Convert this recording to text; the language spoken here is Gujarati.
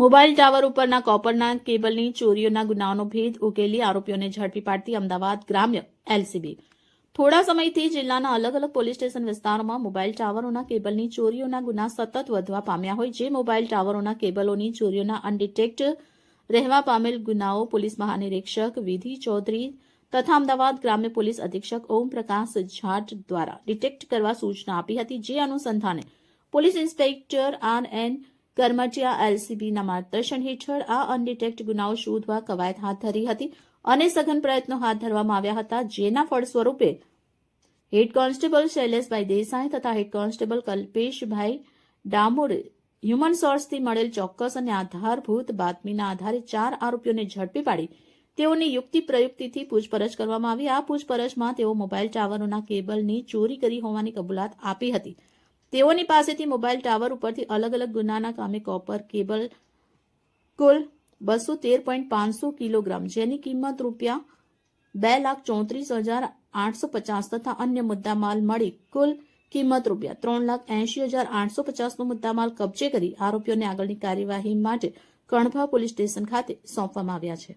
મોબાઈલ ટાવર ઉપરના કોપરના કેબલની ચોરીઓના ગુનાઓનો ભેદ ઉકેલી આરોપીઓને ઝડપી પાડતી અમદાવાદ ગ્રામ્ય એલસીબી. થોડા સમયથી જિલ્લાના અલગ અલગ પોલીસ સ્ટેશન વિસ્તારોમાં મોબાઈલ ટાવરોના કેબલની ચોરીઓના ગુના સતત વધવા પામ્યા હોય જે મોબાઈલ ટાવરોના કેબલોની ચોરીઓના અનડિટેક્ટ રહેવા પામેલ ગુનાઓ પોલીસ મહાનિરીક્ષક વિધિ ચૌધરી તથા અમદાવાદ ગ્રામ્ય પોલીસ અધિક્ષક ઓમ પ્રકાશ જાટ દ્વારા ડિટેક્ટ કરવા સૂચના આપી હતી જે અનુસંધાને police inspector R N Karamtiya એલસીબીના માર્ગદર્શન હેઠળ આ અનડિટેક્ટ ગુનાઓ શોધવા કવાયત હાથ ધરી હતી અને સઘન પ્રયત્નો હાથ ધરવામાં આવ્યા હતા, જેના ફળ સ્વરૂપે હેડ કોન્સ્ટેબલ શૈલેષભાઈ દેસાઈ તથા head constable Kalpeshbhai Damor human સોર્સથી મળેલ ચોક્કસ અને આધારભૂત બાતમીના આધારે ચાર આરોપીઓને ઝડપી પાડી તેઓની યુક્તિ પ્રયુક્તિથી પૂછપરછ કરવામાં આવી. આ પૂછપરછમાં તેઓ મોબાઈલ ટાવરોના કેબલની ચોરી કરી હોવાની કબૂલાત આપી હતી. તેઓની પાસેથી મોબાઈલ ટાવર ઉપરથી અલગ અલગ ગુનાના કામે કોપર, કેબલ, કુલ બસો તેર પોઈન્ટ પાંચસો કિલોગ્રામ, જેની કિંમત રૂપિયા બે લાખ ચોત્રીસ હજાર આઠસો પચાસ તથા અન્ય મુદ્દામાલ મળી. કુલ કિંમત રૂપિયા ત્રણ લાખ એંશી હજાર આઠસો પચાસનો મુદ્દામાલ કબજે કરી આરોપીઓને આગળની કાર્યવાહી માટે કણભા પોલીસ સ્ટેશન ખાતે સોંપવામાં આવ્યા છે.